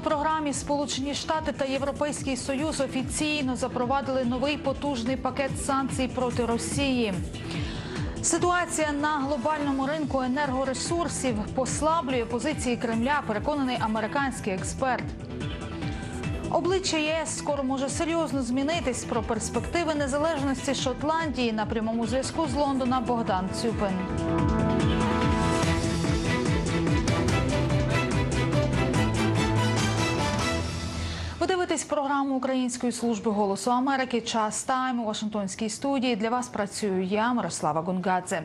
програмі Сполучені Штати та Європейський Союз офіційно запровадили новий потужний пакет санкцій проти Росії. Ситуація на глобальному ринку енергоресурсів послаблює позиції Кремля, переконаний американський експерт. Обличчя ЄС скоро може серйозно змінитись про перспективи незалежності Шотландії на прямому зв'язку з Лондона Богдан Цюпин. Програму Української служби голосу Америки. Час тайм у Вашингтонській студії. Для вас працюю я, Мирослава Гунгадзе.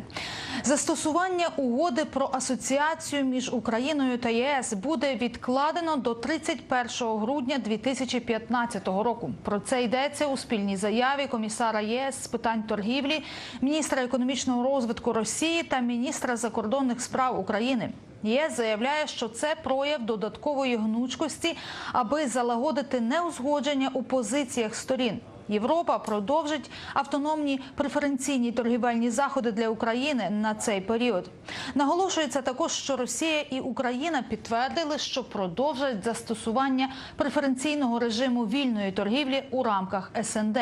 Застосування угоди про асоціацію між Україною та ЄС буде відкладено до 31 грудня 2015 року. Про це йдеться у спільній заяві комісара ЄС з питань торгівлі, міністра економічного розвитку Росії та міністра закордонних справ України. ЄС заявляє, що це прояв додаткової гнучкості, аби залагодити неузгодження у позиціях сторін. Європа продовжить автономні преференційні торгівельні заходи для України на цей період. Наголошується також, що Росія і Україна підтвердили, що продовжать застосування преференційного режиму вільної торгівлі у рамках СНД.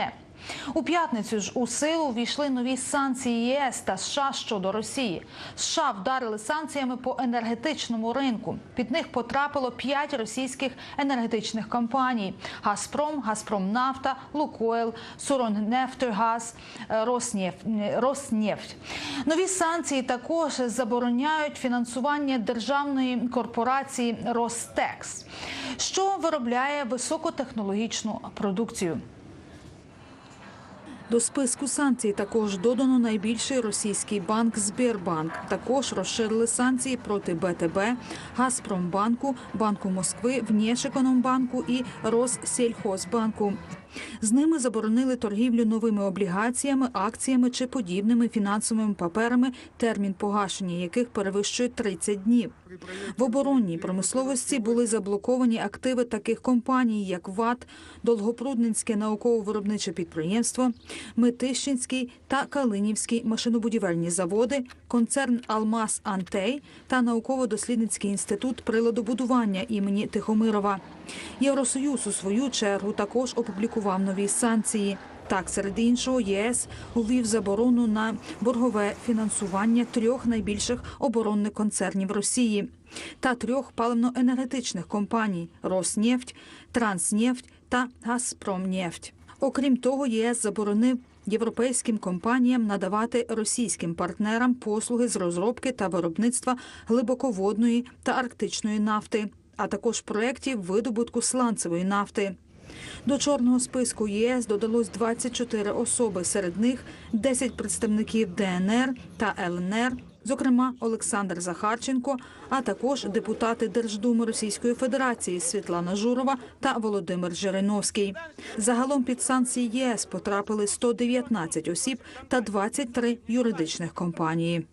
У п'ятницю ж у силу війшли нові санкції ЄС та США щодо Росії. США вдарили санкціями по енергетичному ринку. Під них потрапило п'ять російських енергетичних компаній: Газпром, Газпромнафта, Лукойл, Суроннефтегаз, Роснефть. Роснефть. Нові санкції також забороняють фінансування державної корпорації Ростекс, що виробляє високотехнологічну продукцію. До списку санкцій також додано найбільший російський банк Збірбанк. Також розширили санкції проти БТБ, Газпромбанку, Банку Москви, Внешекономбанку і Россельхозбанку. З ними заборонили торгівлю новими облігаціями, акціями чи подібними фінансовими паперами, термін погашення яких перевищує 30 днів. В оборонній промисловості були заблоковані активи таких компаній, як ВАТ, Долгопрудненське науково-виробниче підприємство, Метищинський та Калинівський машинобудівельні заводи, концерн Алмаз Антей та науково-дослідницький інститут приладобудування імені Тихомирова. Євросоюз у свою чергу також опублікував нові санкції. Так, серед іншого, ЄС увів заборону на боргове фінансування трьох найбільших оборонних концернів Росії та трьох паливно-енергетичних компаній Роснефть, Транснефть та Газпромнефть. Окрім того, ЄС заборонив європейським компаніям надавати російським партнерам послуги з розробки та виробництва глибоководної та арктичної нафти, а також проєктів видобутку сланцевої нафти. До чорного списку ЄС додалось 24 особи. Серед них 10 представників ДНР та ЛНР, зокрема Олександр Захарченко, а також депутати Держдуми Російської Федерації Світлана Журова та Володимир Жириновський. Загалом під санкції ЄС потрапили 119 осіб та 23 юридичних компанії.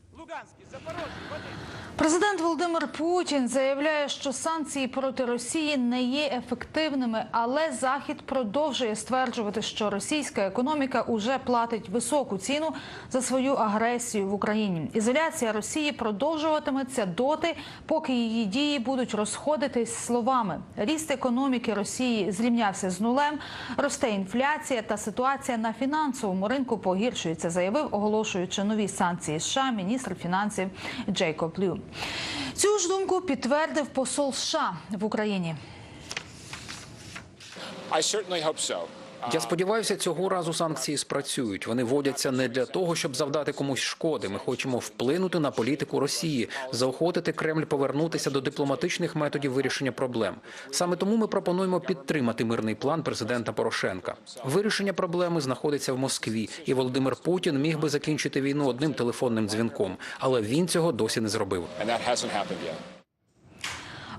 Президент Володимир Путін заявляє, що санкції проти Росії не є ефективними, але Захід продовжує стверджувати, що російська економіка уже платить високу ціну за свою агресію в Україні. Ізоляція Росії продовжуватиметься доти, поки її дії будуть розходитись словами. Ріст економіки Росії зрівнявся з нулем, росте інфляція та ситуація на фінансовому ринку погіршується, заявив, оголошуючи нові санкції США, міністр фінансів Джейкоб Лю. Цю ж думку підтвердив посол США в Україні. I certainly hope so. Я сподіваюся, цього разу санкції спрацюють. Вони вводяться не для того, щоб завдати комусь шкоди. Ми хочемо вплинути на політику Росії, заохотити Кремль повернутися до дипломатичних методів вирішення проблем. Саме тому ми пропонуємо підтримати мирний план президента Порошенка. Вирішення проблеми знаходиться в Москві, і Володимир Путін міг би закінчити війну одним телефонним дзвінком, але він цього досі не зробив.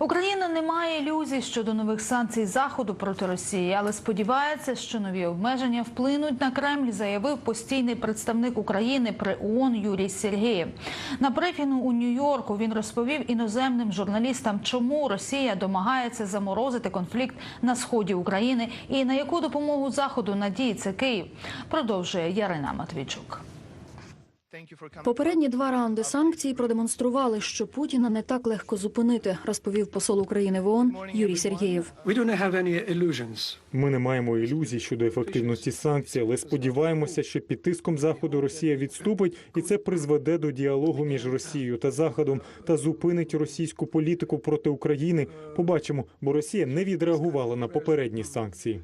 Україна не має ілюзій щодо нових санкцій заходу проти Росії, але сподівається, що нові обмеження вплинуть на Кремль, заявив постійний представник України при ООН Юрій Сергєєв. На брифінгу у Нью-Йорку він розповів іноземним журналістам, чому Росія домагається заморозити конфлікт на сході України і на яку допомогу заходу надіється Київ. Продовжує Ярина Матвійчук. Попередні два раунди санкцій продемонстрували, що Путіна не так легко зупинити, розповів посол України в ООН Юрій Сергєєв. Ми не маємо ілюзій щодо ефективності санкцій, але сподіваємося, що під тиском заходу Росія відступить, і це призведе до діалогу між Росією та Заходом та зупинить російську політику проти України. Побачимо, бо Росія не відреагувала на попередні санкції.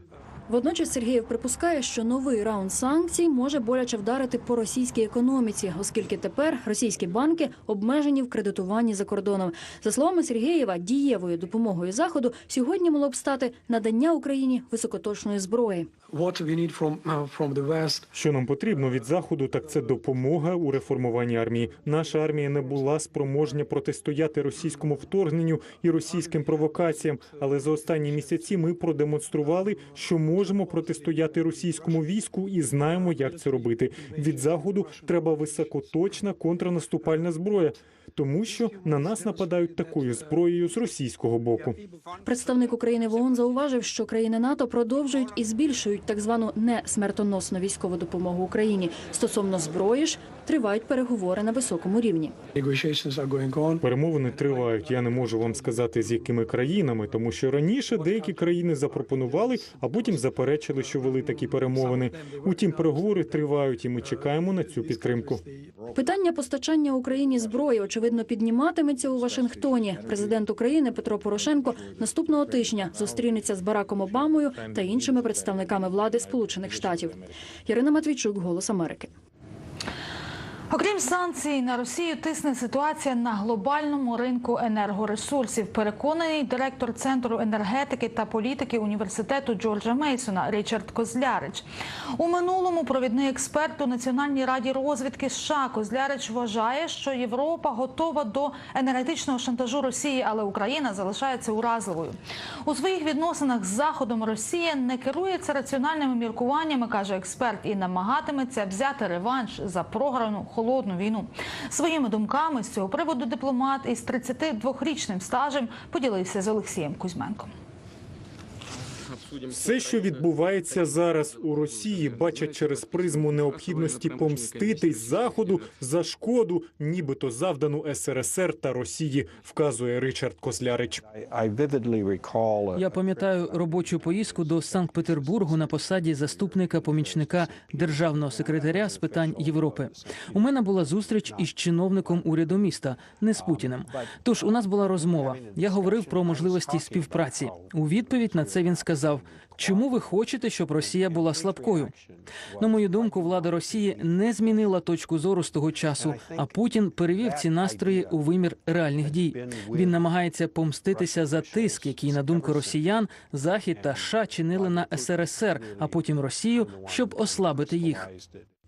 Водночас Сергєєв припускає, що новий раунд санкцій може боляче вдарити по російській економіці, оскільки тепер російські банки обмежені в кредитуванні за кордоном. За словами Сергєєва, дієвою допомогою заходу сьогодні могло б стати надання Україні високоточної зброї. Uh, Що нам потрібно від заходу, так це допомога у реформуванні армії. Наша армія не була спроможня протистояти російському вторгненню і російським провокаціям. Але за останні місяці ми продемонстрували, що можемо протистояти російському війську і знаємо, як це робити. Від заходу треба високоточна контрнаступальна зброя, тому що на нас нападають такою зброєю з російського боку. Представник України в ООН зауважив, що країни НАТО продовжують і збільшують так звану несмертоносну військову допомогу Україні. Стосовно зброї ж тривають переговори на високому рівні. Перемовини тривають. Я не можу вам сказати з якими країнами, тому що раніше деякі країни запропонували, а потім заперечили, що вели такі перемовини. Утім, переговори тривають, і ми чекаємо на цю підтримку. Питання постачання Україні зброї очевидно підніматиметься у Вашингтоні. Президент України Петро Порошенко наступного тижня зустрінеться з Бараком Обамою та іншими представниками влади Сполучених Штатів. Ярина Матвійчук, Голос Америки. Окрім санкцій на Росію тисне ситуація на глобальному ринку енергоресурсів. Переконаний директор центру енергетики та політики університету Джорджа Мейсона Річард Козлярич. У минулому провідний експерт у Національній раді розвідки США Козлярич вважає, що Європа готова до енергетичного шантажу Росії, але Україна залишається уразливою. У своїх відносинах з Заходом Росія не керується раціональними міркуваннями, каже експерт, і намагатиметься взяти реванш за програну холодну війну. Своїми думками з цього приводу дипломат із 32-річним стажем поділився з Олексієм Кузьменком. Все, що відбувається зараз у Росії, бачать через призму необхідності помститись заходу за шкоду, нібито завдану СРСР та Росії, вказує Ричард Козлярич. Я пам'ятаю робочу поїздку до Санкт-Петербургу на посаді заступника помічника державного секретаря з питань Європи. У мене була зустріч із чиновником уряду міста, не з Путіним. Тож у нас була розмова. Я говорив про можливості співпраці. У відповідь на це він сказав: чому ви хочете, щоб Росія була слабкою? На мою думку, влада Росії не змінила точку зору з того часу, а Путін перевів ці настрої у вимір реальних дій. Він намагається помститися за тиск, який, на думку росіян, Захід та США чинили на СРСР, а потім Росію, щоб ослабити їх.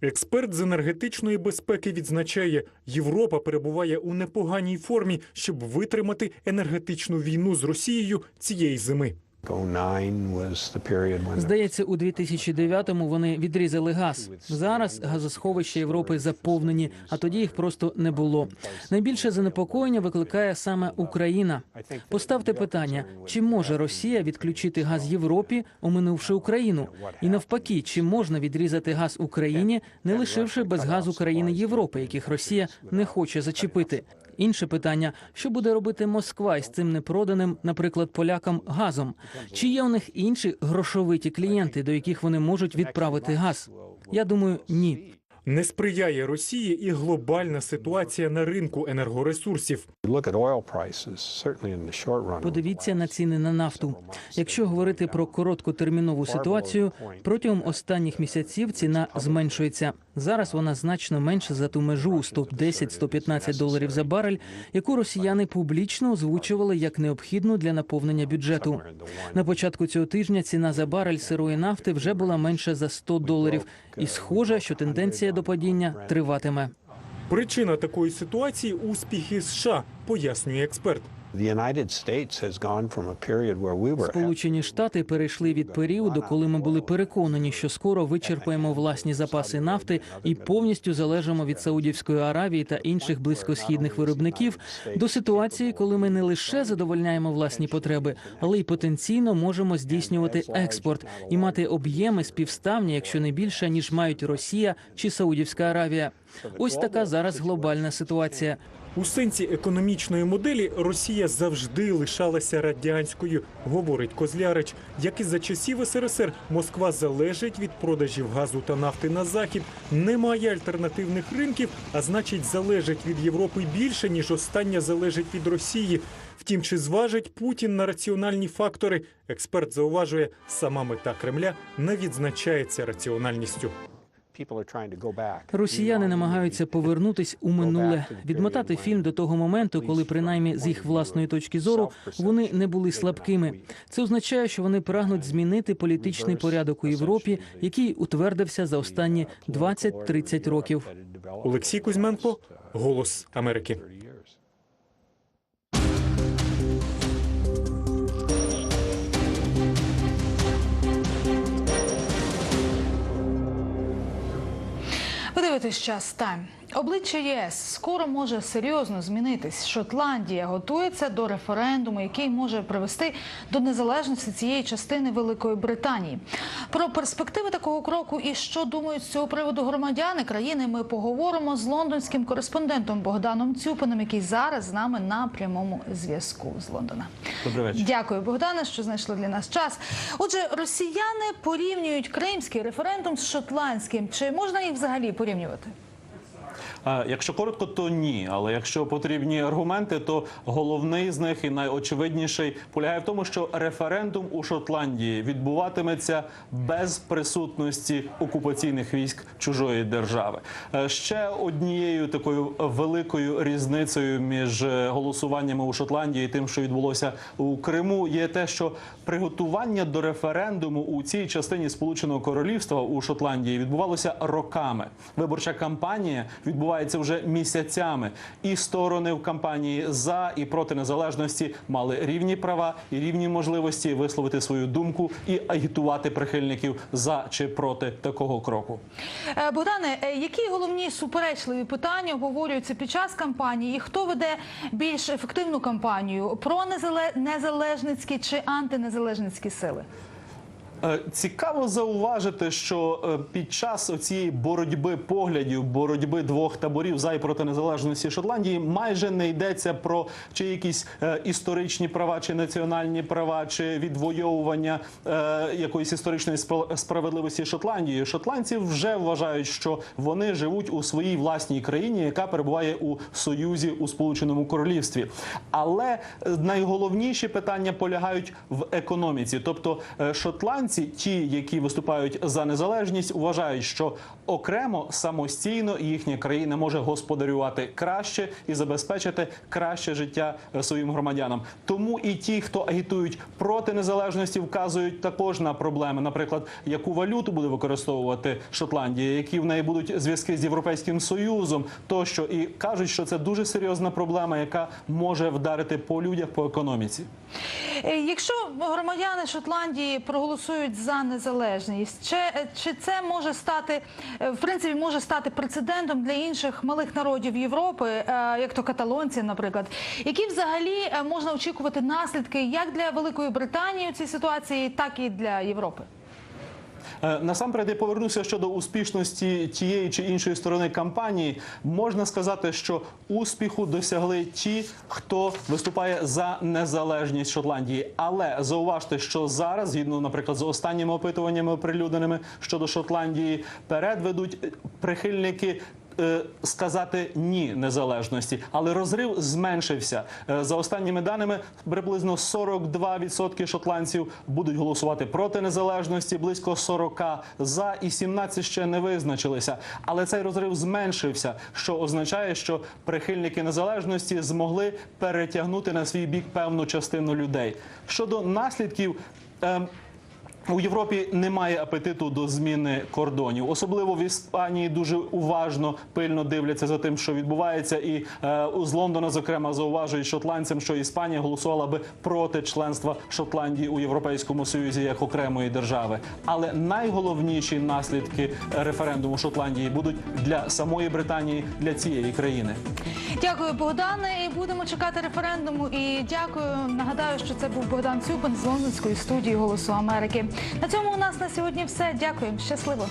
Експерт з енергетичної безпеки відзначає, Європа перебуває у непоганій формі, щоб витримати енергетичну війну з Росією цієї зими. 09 was the period when Здається, у 2009-му вони відрізали газ. Зараз газосховища Європи заповнені, а тоді їх просто не було. Найбільше занепокоєння викликає саме Україна. Поставте питання: чи може Росія відключити газ Європі, оминувши Україну? І навпаки, чи можна відрізати газ Україні, не лишивши без газу країни Європи, яких Росія не хоче зачепити? Інше питання: що буде робити Москва із цим непроданим, наприклад, полякам газом? Чи є у них інші грошовиті клієнти, до яких вони можуть відправити газ? Я думаю, ні. Не сприяє Росії і глобальна ситуація на ринку енергоресурсів. Подивіться на ціни на нафту. Якщо говорити про короткотермінову ситуацію, протягом останніх місяців ціна зменшується. Зараз вона значно менше за ту межу у 110-115 доларів за барель, яку росіяни публічно озвучували як необхідну для наповнення бюджету. На початку цього тижня ціна за барель сирої нафти вже була менше за 100 доларів, і схоже, що тенденція падіння триватиме. Причина такої ситуації успіхи США, пояснює експерт. Сполучені Штати перейшли від періоду, коли ми були переконані, що скоро вичерпаємо власні запаси нафти і повністю залежимо від Саудівської Аравії та інших близькосхідних виробників, до ситуації, коли ми не лише задовольняємо власні потреби, але й потенційно можемо здійснювати експорт і мати об'єми співставні, якщо не більше ніж мають Росія чи Саудівська Аравія. Ось така зараз глобальна ситуація. У сенсі економічної моделі Росія завжди лишалася радянською, говорить Козлярич. Як і за часів СРСР, Москва залежить від продажів газу та нафти на захід, не має альтернативних ринків, а значить, залежить від Європи більше ніж остання залежить від Росії. Втім, чи зважить Путін на раціональні фактори? Експерт зауважує, сама мета Кремля не відзначається раціональністю. People are trying to go back. Росіяни намагаються повернутись у минуле, відмотати фільм до того моменту, коли принаймні з їх власної точки зору вони не були слабкими. Це означає, що вони прагнуть змінити політичний порядок у Європі, який утвердився за останні 20-30 років. Олексій Кузьменко, Голос Америки. Дивитесь час тайм. Обличчя ЄС скоро може серйозно змінитись. Шотландія готується до референдуму, який може привести до незалежності цієї частини Великої Британії. Про перспективи такого кроку і що думають з цього приводу громадяни країни. Ми поговоримо з лондонським кореспондентом Богданом Цюпином, який зараз з нами на прямому зв'язку з Лондона. Добрий вечір. Дякую, Богдане, що знайшли для нас час. Отже, росіяни порівнюють кримський референдум з шотландським. Чи можна їх взагалі порівнювати? А, Якщо коротко, то ні. Але якщо потрібні аргументи, то головний з них і найочевидніший полягає в тому, що референдум у Шотландії відбуватиметься без присутності окупаційних військ чужої держави. Е, Ще однією такою великою різницею між е, голосуваннями у Шотландії і тим, що відбулося у Криму, є те, що приготування до референдуму у цій частині Сполученого Королівства у Шотландії відбувалося роками. Виборча кампанія відбувається вже місяцями. І сторони в кампанії за і проти незалежності мали рівні права і рівні можливості висловити свою думку і агітувати прихильників за чи проти такого кроку. Е, Богдане, е, які головні суперечливі питання обговорюються під час кампанії? І хто веде більш ефективну кампанію про незале- незалежницькі чи антинезалежницькі сили? Е, Цікаво зауважити, що е, під час цієї боротьби поглядів, боротьби двох таборів за і проти незалежності Шотландії, майже не йдеться про чи якісь е, історичні права, чи національні права, чи відвоювання якоїсь історичної спра- справедливості Шотландії. Шотландці вже вважають, що вони живуть у своїй власній країні, яка перебуває у союзі у Сполученому Королівстві. Але найголовніші питання полягають в економіці, тобто е, шотландці, ті, які виступають за незалежність, вважають, що окремо самостійно їхня країна може господарювати краще і забезпечити краще життя е, своїм громадянам. Тому і ті, хто агітують проти незалежності, вказують також на проблеми, наприклад, яку валюту буде використовувати Шотландія, які в неї будуть зв'язки з європейським союзом, тощо і кажуть, що це дуже серйозна проблема, яка може вдарити по людях по економіці. Е, Якщо громадяни Шотландії проголосують за незалежність, чи, е, чи це може стати е, в принципі може стати прецедентом для інших малих народів Європи, е, як то каталонці, наприклад, які взагалі можна очікувати наслідки як для Великої Британії у цій ситуації, так і для Європи? Е, Насамперед я повернуся щодо успішності тієї чи іншої сторони кампанії. Можна сказати, що успіху досягли ті, хто виступає за незалежність Шотландії. Але зауважте, що зараз, згідно, наприклад, з останніми опитуваннями оприлюдненими щодо Шотландії, передведуть прихильники. Е, Сказати ні незалежності, але розрив зменшився Е, за останніми даними. Приблизно 42% шотландців будуть голосувати проти незалежності, близько 40 за і 17 ще не визначилися. Але цей розрив зменшився, що означає, що прихильники незалежності змогли перетягнути на свій бік певну частину людей. Щодо наслідків. ем, у Європі немає апетиту до зміни кордонів, особливо в Іспанії дуже уважно пильно дивляться за тим, що відбувається, і е, з Лондона, зокрема, зауважують шотландцям, що Іспанія голосувала би проти членства Шотландії у Європейському Союзі як окремої держави. Але найголовніші наслідки референдуму Шотландії будуть для самої Британії, для цієї країни. Дякую, Богдане. І будемо чекати референдуму. І дякую. Нагадаю, що це був Богдан Цюпин з лондонської студії Голосу Америки. На цьому у нас на сьогодні все. Дякую. Щасливо.